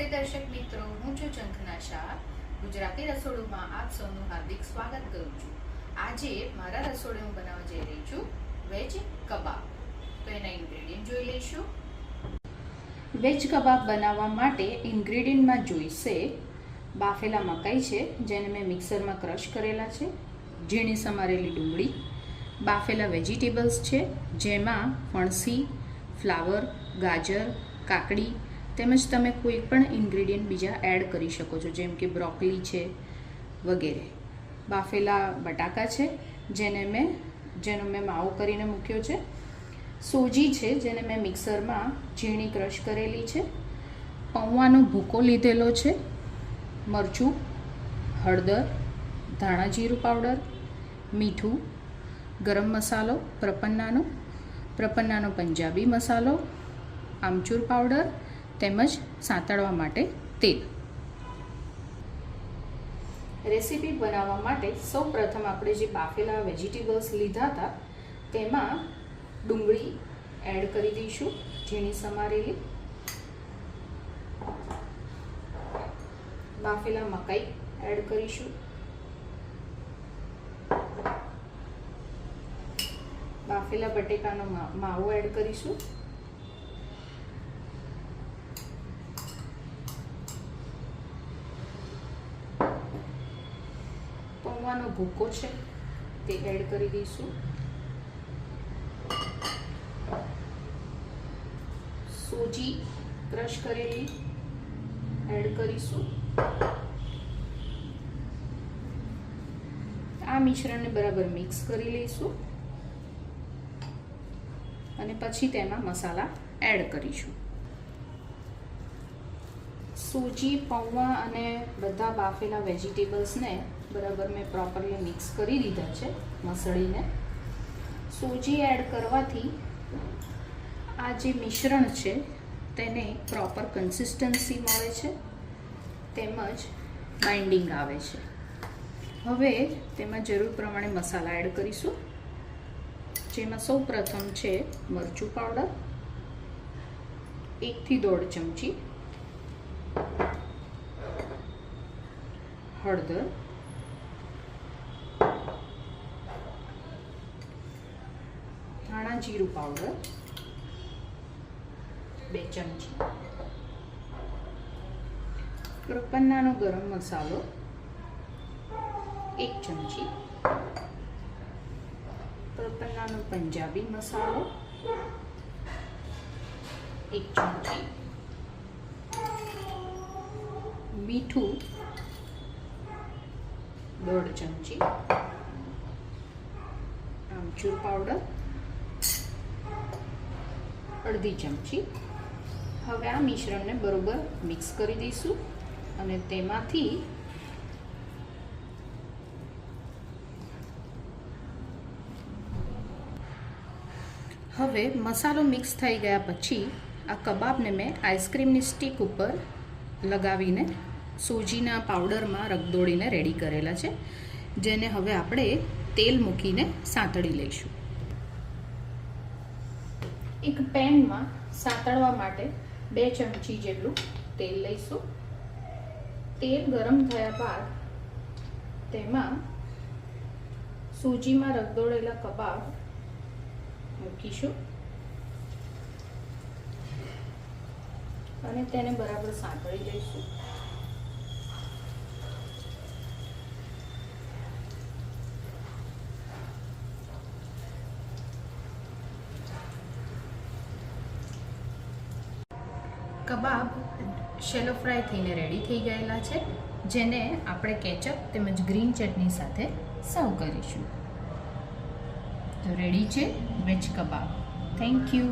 નમસ્તે દર્શક મિત્રો, હું છું ચંખના શાહ. ગુજરાતી રસોડુંમાં આપ સૌનું હાર્દિક સ્વાગત કરું છું. આજે મારા રસોડે હું બનાવવા જઈ રહી છું વેજ કબાબ. તો એના ઇન્ગ્રેડિયન્ટ જોઈ લઈશું. વેજ કબાબ બનાવવા માટે ઇન્ગ્રેડિયન્ટમાં જોઈશે બાફેલા મકાઈ છે, જેને મેં મિક્સરમાં ક્રશ કરેલા છે. ઝીણી સમારેલી ડુંગળી, બાફેલા વેજીટેબલ્સ છે, જેમાં ફણસી ફ્લાવર ગાજર, કાકડી તેમજ તમે કોઈ પણ ઇન્ગ્રેડિયન્ટ બીજા એડ કરી શકો છો, જેમ કે બ્રોકલી છે વગેરે. બાફેલા બટાકા છે, જેને મેં, જેનો મેં માવો કરીને મૂક્યો છે. સોજી છે, જેને મેં મિક્સરમાં ઝીણી ક્રશ કરેલી છે. પૌવાનો ભૂકો લીધેલો છે, મરચું, હળદર, ધાણા જીરું પાવડર મીઠું, ગરમ મસાલો, પ્રપન્નાનો પ્રપન્નાનો પંજાબી મસાલો, આમચૂર પાવડર તેમજ સાંતળવા માટે તેલ. રેસીપી બનાવવા માટે સૌ પ્રથમ આપણે જે બાફેલા વેજીટેબલ્સ લીધા હતા, તેમાં ડુંગળી એડ કરી દઈશું ઝીણી સમારેલી બાફેલા મકાઈ એડ કરીશું. બાફેલા બટેકાનો માવો એડ કરીશું. પૌવાનો ભૂકો છે, તે એડ કરી દઈશું. સોજી ક્રશ કરેલી એડ કરીશું. આ મિશ્રણને બરાબર મિક્સ કરી લઈશું. અને પછી તેમાં મસાલા એડ કરીશું. સૂજી, પૌવા અને બધા બાફેલા વેજીટેબલ્સને બરાબર મેં પ્રોપરલી મિક્સ કરી દીધા છે મસળીને. સૂજી એડ કરવાથી આ જે મિશ્રણ છે તેને પ્રોપર કન્સિસ્ટન્સી મળે છે તેમજ બાઇન્ડિંગ આવે છે. હવે તેમાં જરૂર પ્રમાણે મસાલા એડ કરીશું. જેમાં સૌ પ્રથમ છે મરચું પાવડર એકથી દોઢ ચમચી હળદર જીરું પાવડર, બે ચમચી. પન્નાનો ગરમ મસાલો, એક ચમચી. પન્નાનો પંજાબી મસાલો, એક ચમચી. મીઠું, દોઢ ચમચી. આમચૂર પાવડર અડધી ચમચી. હવે આ મિશ્રણને બરોબર મિક્સ કરી દઈશું અને તેમાંથી હવે મસાલો મિક્સ થઈ ગયા પછી આ કબાબને મેં આઈસ્ક્રીમની સ્ટીક ઉપર લગાવીને સૂજીના પાવડરમાં રગદોળીને રેડી કરેલા છે, જેને હવે આપણે તેલ મૂકીને સાંતળી લઈશું. એક પેનમાં સાંતળવા માટે બે ચમચી જેટલું તેલ લઈશું. તેલ ગરમ થયા બાદ તેમાં સૂજીમાં રગદોળેલા કબાબ મૂકીશું. અને તેને બરાબર સાંતળી લઈશું. કબાબ શેલો ફ્રાય થઈને રેડી થઈ ગયેલા છે, જેને આપણે કેચઅપ તેમજ ગ્રીન ચટણી સાથે સર્વ કરીશું. તો રેડી છે વેજ કબાબ. Thank you